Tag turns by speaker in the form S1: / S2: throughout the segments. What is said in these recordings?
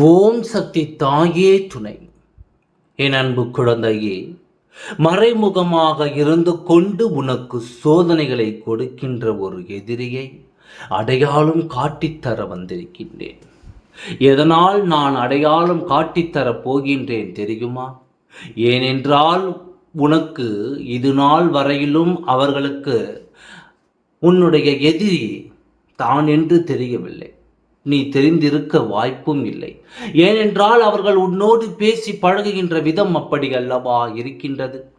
S1: ஓம் சக்தி தாயே துணை. என் அன்பு குழந்தையே மறைமுகமாக இருந்து கொண்டு உனக்கு சோதனைகளை கொடுக்கின்ற ஒரு எதிரியை அடையாளம் காட்டித்தர வந்திருக்கின்றேன். எதனால் நான் அடையாளம் காட்டித்தரப் போகின்றேன் தெரியுமா? ஏனென்றால் உனக்கு இது நாள் வரையிலும் அவர்களுக்கு உன்னுடைய எதிரி தான் என்று தெரியவில்லை. நீ தெரிந்திருக்க வாய்ப்பும் இல்லை. ஏனென்றால் அவர்கள் உன்னோடு பேசி பழகுகின்ற விதம் அப்படி அல்லவா இருக்கின்றது?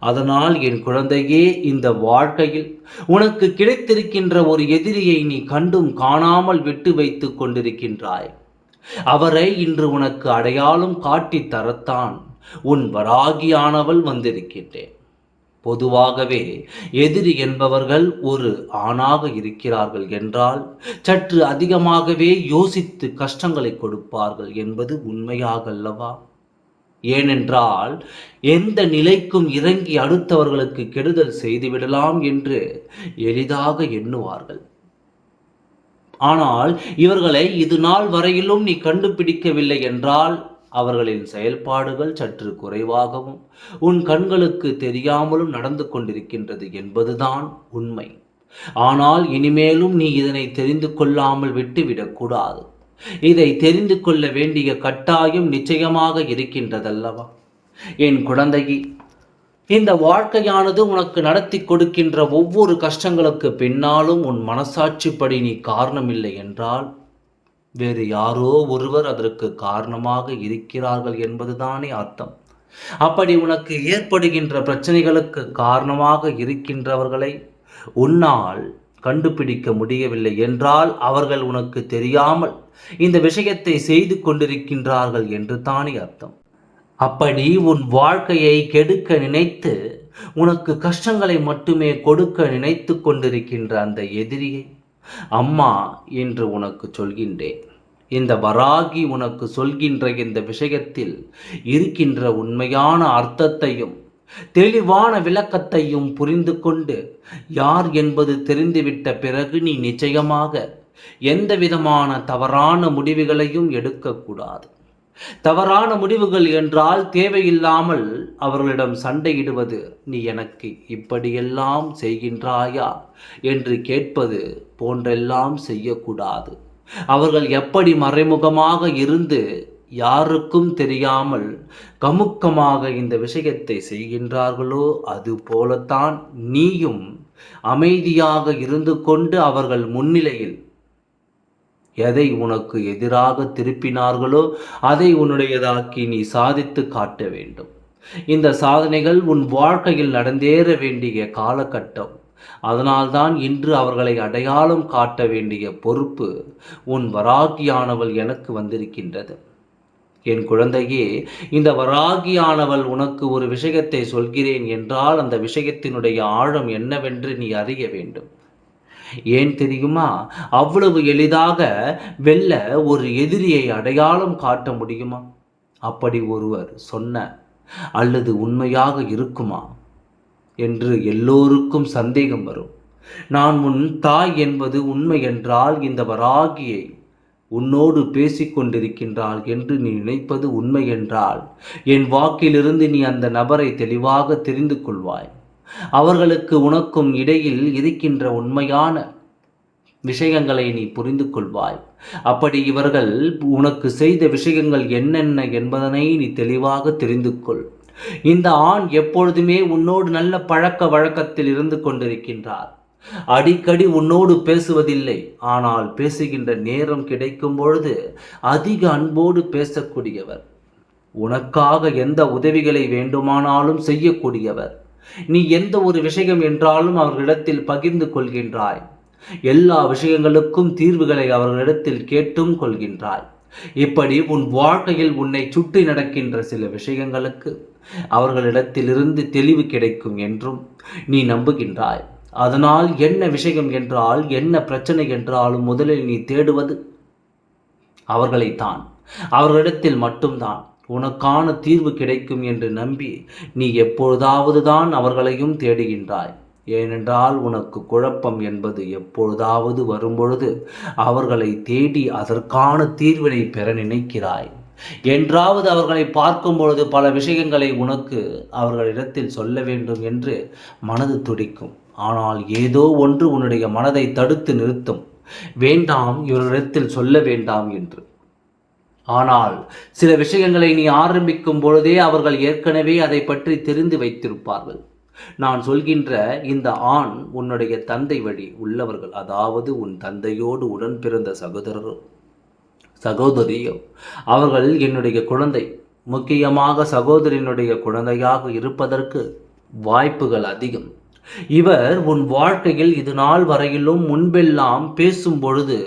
S1: அதனால் என் குழந்தையே இந்த வாழ்க்கையில் உனக்கு கிடைத்திருக்கின்ற ஒரு எதிரியை நீ கண்டும் காணாமல் விட்டு வைத்துக் கொண்டிருக்கின்றாய். அவரை இன்று உனக்கு அடையாளம் காட்டி தரத்தான் உன் வராகியானவள் வந்திருக்கின்றேன். பொதுவாகவே எதிரி என்பவர்கள் ஒரு ஆணாக இருக்கிறார்கள் என்றால் சற்று அதிகமாகவே யோசித்து கஷ்டங்களை கொடுப்பார்கள் என்பது உண்மையாக அல்லவா ஏனென்றால் எந்த நிலைக்கும் இறங்கி அடுத்தவர்களுக்கு கெடுதல் செய்துவிடலாம் என்று எளிதாக எண்ணுவார்கள். ஆனால் இவர்களை இது நாள் வரையிலும் நீ கண்டுபிடிக்கவில்லை என்றால் அவர்களின் செயல்பாடுகள் சற்று குறைவாகவும் உன் கண்களுக்கு தெரியாமலும் நடந்து கொண்டிருக்கின்றது என்பதுதான் உண்மை. ஆனால் இனிமேலும் நீ இதனை தெரிந்து கொள்ளாமல் விட்டுவிடக்கூடாது இதை தெரிந்து கொள்ள வேண்டிய கட்டாயம் நிச்சயமாக இருக்கின்றதல்லவா? என் குழந்தையே இந்த வாழ்க்கையானது உனக்கு நடத்தி கொடுக்கின்ற ஒவ்வொரு கஷ்டங்களுக்கு பின்னாலும் உன் மனசாட்சிப்படி நீ காரணமில்லை என்றால் வேறு யாரோ ஒருவர் அதற்கு காரணமாக இருக்கிறார்கள் என்பதுதானே அர்த்தம். அப்படி உனக்கு ஏற்படுகின்ற பிரச்சனைகளுக்கு காரணமாக இருக்கின்றவர்களை உன்னால் கண்டுபிடிக்க முடியவில்லை என்றால் அவர்கள் உனக்கு தெரியாமல் இந்த விஷயத்தை செய்து கொண்டிருக்கின்றார்கள் என்று தானே அர்த்தம். அப்படி உன் வாழ்க்கையை கெடுக்க நினைத்து உனக்கு கஷ்டங்களை மட்டுமே கொடுக்க நினைத்து கொண்டிருக்கின்ற அந்த எதிரியை அம்மா என்று உனக்கு சொல்கின்றேன். இந்த வராகி உனக்கு சொல்கின்ற இந்த விஷயத்தில் இருக்கின்ற உண்மையான அர்த்தத்தையும் தெளிவான விளக்கத்தையும் புரிந்து கொண்டு யார் என்பது தெரிந்துவிட்ட பிறகு நீ நிச்சயமாக எந்த விதமான தவறான முடிவுகளையும் எடுக்கக்கூடாது தவறான முடிவுகள் என்றால் தேவையில்லாமல் அவர்களிடம் சண்டையிடுவது நீ எனக்கு இப்படியெல்லாம் செய்கின்றாயா? என்று கேட்பது போன்றெல்லாம் செய்யக்கூடாது அவர்கள் எப்படி மறைமுகமாக இருந்து யாருக்கும் தெரியாமல் கமுக்கமாக இந்த விஷயத்தை செய்கின்றார்களோ அது போலத்தான் நீயும் அமைதியாக இருந்து கொண்டு அவர்கள் முன்னிலையில் எதை உனக்கு எதிராக திருப்பினார்களோ அதை உன்னுடையதாக்கி நீ சாதித்து காட்ட வேண்டும். இந்த சாதனைகள் உன் வாழ்க்கையில் நடந்தேற வேண்டிய காலகட்டம். அதனால்தான் இன்று அவர்களை அடையாளம் காட்ட வேண்டிய பொறுப்பு உன் வராகியானவள் எனக்கு வந்திருக்கின்றது. என் குழந்தையே இந்த வராகியானவள் உனக்கு ஒரு விஷயத்தை சொல்கிறேன் என்றால் அந்த விஷயத்தினுடைய ஆழம் என்னவென்று நீ அறிய வேண்டும். ஏன் தெரியுமா? அவ்வளவு எளிதாக வெல்ல ஒரு எதிரியை அடையாளம் காட்ட முடியுமா? அப்படி ஒருவர் சொன்ன அல்லது உண்மையாக இருக்குமா? என்று எல்லோருக்கும் சந்தேகம் வரும். நான் உன் தாய் என்பது உண்மை என்றால் இந்த வராகியை உன்னோடு பேசிக்கொண்டிருக்கின்றாள் என்று நீ நினைப்பது உண்மை என்றால் என் வாக்கிலிருந்து நீ அந்த நபரை தெளிவாக தெரிந்து கொள்வாய். அவர்களுக்கு உனக்கும் இடையில் இருக்கின்ற உண்மையான விஷயங்களை நீ புரிந்து கொள்வாய். அப்படி இவர்கள் உனக்கு செய்த விஷயங்கள் என்னென்ன என்பதனை நீ தெளிவாக தெரிந்து கொள். இந்த ஆண் எப்பொழுதுமே உன்னோடு நல்ல பழக்க வழக்கத்தில் இருந்து கொண்டிருக்கின்றார். அடிக்கடி உன்னோடு பேசுவதில்லை. ஆனால் பேசுகின்ற நேரம் கிடைக்கும் பொழுது அதிக அன்போடு பேசக்கூடியவர். உனக்காக எந்த உதவிகளை வேண்டுமானாலும் செய்யக்கூடியவர். நீ எந்த ஒரு விஷயம் என்றாலும் அவர்களிடத்தில் பகிர்ந்து கொள்கின்றாய். எல்லா விஷயங்களுக்கும் தீர்வுகளை அவர்களிடத்தில் கேட்டும் கொள்கின்றாய். இப்படி உன் வாழ்க்கையில் உன்னை சுற்றி நடக்கின்ற சில விஷயங்களுக்கு அவர்களிடத்திலிருந்து தெளிவு கிடைக்கும் என்றும் நீ நம்புகின்றாய். அதனால் என்ன விஷயம் என்றால் என்ன பிரச்சனை என்றாலும் முதலில் நீ தேடுவது அவர்களைத்தான். அவர்களிடத்தில் மட்டும்தான். உனக்கான தீர்வு கிடைக்கும் என்று நம்பி நீ எப்பொழுதாவது தான் அவர்களையும் தேடுகின்றாய். ஏனென்றால் உனக்கு குழப்பம் என்பது எப்பொழுதாவது வரும்பொழுது அவர்களை தேடி அதற்கான தீர்வினை பெற நினைக்கிறாய். என்றாவது அவர்களை பார்க்கும் பொழுது பல விஷயங்களை உனக்கு அவர்களிடத்தில் சொல்ல வேண்டும் என்று மனது துடிக்கும். ஆனால் ஏதோ ஒன்று உன்னுடைய மனதை தடுத்து நிறுத்தும். வேண்டாம் இவரிடத்தில் சொல்ல வேண்டாம் என்று. ஆனால் சில விஷயங்களை நீ ஆரம்பிக்கும் பொழுதே அவர்கள் ஏற்கனவே அதை பற்றி தெரிந்து வைத்திருப்பார்கள். நான் சொல்கின்ற இந்த ஆண் உன்னுடைய தந்தை வழி உள்ளவர்கள் அதாவது உன் தந்தையோடு உடன் பிறந்த சகோதரரும். சகோதரியோ. அவர்கள் என்னுடைய குழந்தை. முக்கியமாக சகோதரியினுடைய குழந்தையாக இருப்பதற்கு வாய்ப்புகள் அதிகம். இவர் உன் வாழ்க்கையில் இது நாள் வரையிலும் முன்பெல்லாம் பேசும் பொழுது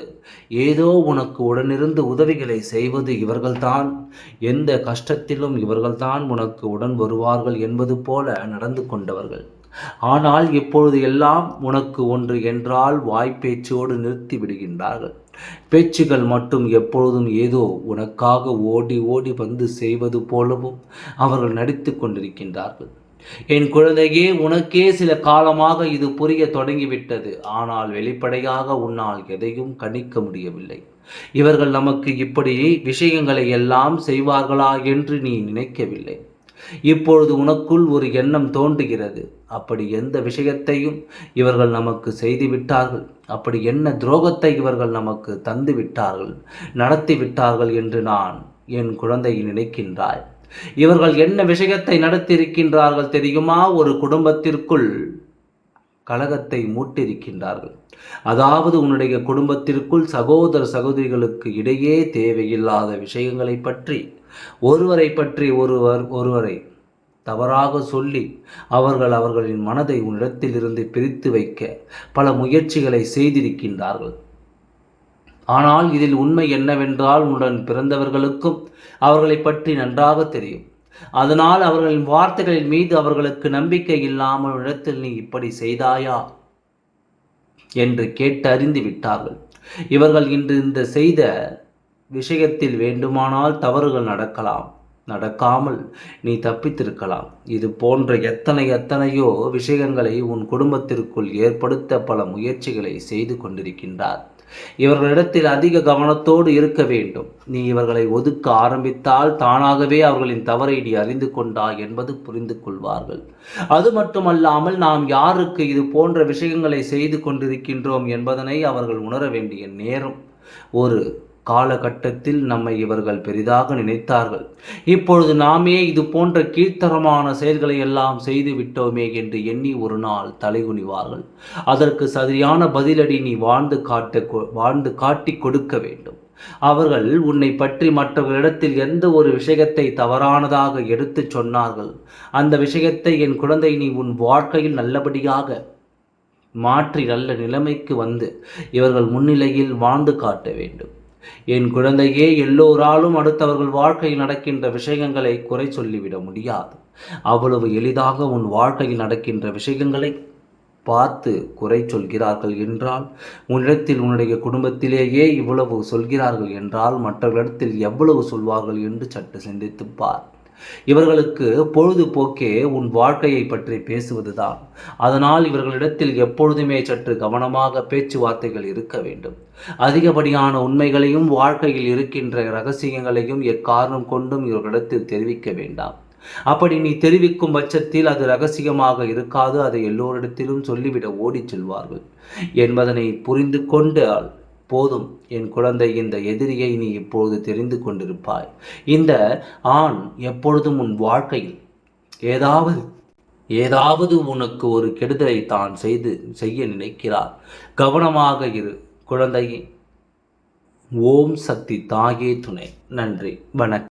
S1: ஏதோ உனக்கு உடனிருந்து உதவிகளை செய்வது இவர்கள்தான். எந்த கஷ்டத்திலும் இவர்கள்தான் உனக்கு உடன் வருவார்கள் என்பது போல நடந்து கொண்டவர்கள். ஆனால் இப்பொழுது எல்லாம் உனக்கு ஒன்று என்றால் வாய்ப்பேச்சோடு நிறுத்தி விடுகின்றார்கள் பேச்சுகள் மட்டும் எப்பொழுதும் ஏதோ உனக்காக ஓடி ஓடி வந்து செய்வது போலவும் அவர்கள் நடித்து கொண்டிருக்கின்றார்கள். என் குழந்தையே உனக்கே சில காலமாக இது புரிய தொடங்கிவிட்டது. ஆனால் வெளிப்படையாக உன்னால் எதையும் கணிக்க முடியவில்லை. இவர்கள் நமக்கு இப்படி விஷயங்களை எல்லாம் செய்வார்களா என்று நீ நினைக்கவில்லை. இப்பொழுது உனக்குள் ஒரு எண்ணம் தோன்றுகிறது. அப்படி எந்த விஷயத்தையும் இவர்கள் நமக்கு செய்து விட்டார்கள் அப்படி என்ன துரோகத்தை இவர்கள் நமக்கு தந்து விட்டார்கள் நடத்தி விட்டார்கள் என்று நான் என் குழந்தை நினைக்கின்றாய். இவர்கள் என்ன விஷயத்தை நடத்தியிருக்கின்றார்கள் தெரியுமா? ஒரு குடும்பத்திற்குள் கழகத்தை மூட்டிருக்கின்றார்கள் அதாவது உன்னுடைய குடும்பத்திற்குள் சகோதர சகோதரிகளுக்கு இடையே தேவையில்லாத விஷயங்களை பற்றி ஒருவரை பற்றி ஒருவர் ஒருவரை தவறாக சொல்லி அவர்கள் அவர்களின் மனதை உன்னிடத்திலிருந்து பிரித்து வைக்க பல முயற்சிகளை செய்திருக்கின்றார்கள். ஆனால் இதில் உண்மை என்னவென்றால் உன்னுடன் பிறந்தவர்களுக்கும் அவர்களை பற்றி நன்றாக தெரியும். அதனால் அவர்களின் வார்த்தைகளின் மீது அவர்களுக்கு நம்பிக்கை இல்லாமல் இடத்தில் நீ இப்படி செய்தாயா? என்று கேட்டு அறிந்து விட்டார்கள். இவர்கள் இன்று இந்த செய்த விஷயத்தில் வேண்டுமானால் தவறுகள் நடக்கலாம். நடக்காமல் நீ தப்பித்திருக்கலாம். இது போன்ற எத்தனை எத்தனையோ விஷயங்களை உன் குடும்பத்திற்குள் ஏற்படுத்த பல முயற்சிகளை செய்து கொண்டிருக்கின்றார். இவர்களிடத்தில் அதிக கவனத்தோடு இருக்க வேண்டும். நீ இவர்களை ஒதுக்க ஆரம்பித்தால் தானாகவே அவர்களின் தவறை நீ அறிந்து கொண்டாய் என்பது புரிந்து கொள்வார்கள். அது மட்டுமல்லாமல் நாம் யாருக்கு இது போன்ற விஷயங்களை செய்து கொண்டிருக்கின்றோம் என்பதனை அவர்கள் உணர வேண்டிய நேரம். ஒரு காலகட்டத்தில் நம்மை இவர்கள் பெரிதாக நினைத்தார்கள். இப்பொழுது நாமே இது போன்ற கீழ்த்தரமான செயல்களை எல்லாம் செய்து விட்டோமே என்று எண்ணி ஒரு நாள் தலைகுனிவார்கள். அதற்கு சரியான பதிலடி நீ வாழ்ந்து காட்ட வாழ்ந்து காட்டி கொடுக்க வேண்டும். அவர்கள் உன்னை பற்றி மற்றவர்களிடத்தில் எந்த ஒரு விஷயத்தை தவறானதாக எடுத்துச் சொன்னார்கள். அந்த விஷயத்தை என் குழந்தை நீ உன் வாழ்க்கையில் நல்லபடியாக மாற்றி நல்ல நிலைமைக்கு வந்து இவர்கள் முன்னிலையில் வாழ்ந்து காட்ட வேண்டும். என் குழந்தையே எல்லோராலும் அடுத்தவர்கள் வாழ்க்கையில் நடக்கின்ற விஷயங்களை குறை சொல்லிவிட முடியாது. அவ்வளவு எளிதாக உன் வாழ்க்கையில் நடக்கின்ற விஷயங்களை பார்த்து குறை சொல்கிறார்கள் என்றால் உன்னிடத்தில் உன்னுடைய குடும்பத்திலேயே இவ்வளவு சொல்கிறார்கள் என்றால் மற்றவர்களிடத்தில் எவ்வளவு சொல்வார்கள் என்று சற்று சிந்தித்துப்பார் இவர்களுக்கு பொழுதுபோக்கே உன் வாழ்க்கையை பற்றி பேசுவதுதான். அதனால் இவர்களிடத்தில் எப்பொழுதுமே சற்று கவனமாக பேச்சுவார்த்தைகள் இருக்க வேண்டும். அதிகப்படியான உண்மைகளையும் வாழ்க்கையில் இருக்கின்ற ரகசியங்களையும் எக்காரணம் கொண்டும் இவர்களிடத்தில் தெரிவிக்க வேண்டாம். அப்படி நீ தெரிவிக்கும் பட்சத்தில் அது ரகசியமாக இருக்காது அதை எல்லோரிடத்திலும் சொல்லிவிட ஓடிச் செல்வார்கள். என்பதனை புரிந்து கொண்டால் போதும். என் குழந்தை இந்த எதிரியை நீ இப்பொழுது தெரிந்து கொண்டிருப்பாய். இந்த ஆண் எப்பொழுதும் உன் வாழ்க்கையில் ஏதாவது ஏதாவது உனக்கு ஒரு கெடுதலை தான் செய்து செய்ய நினைக்கிறார். கவனமாக இரு குழந்தையே ஓம் சக்தி தாயே துணை. நன்றி வணக்கம்.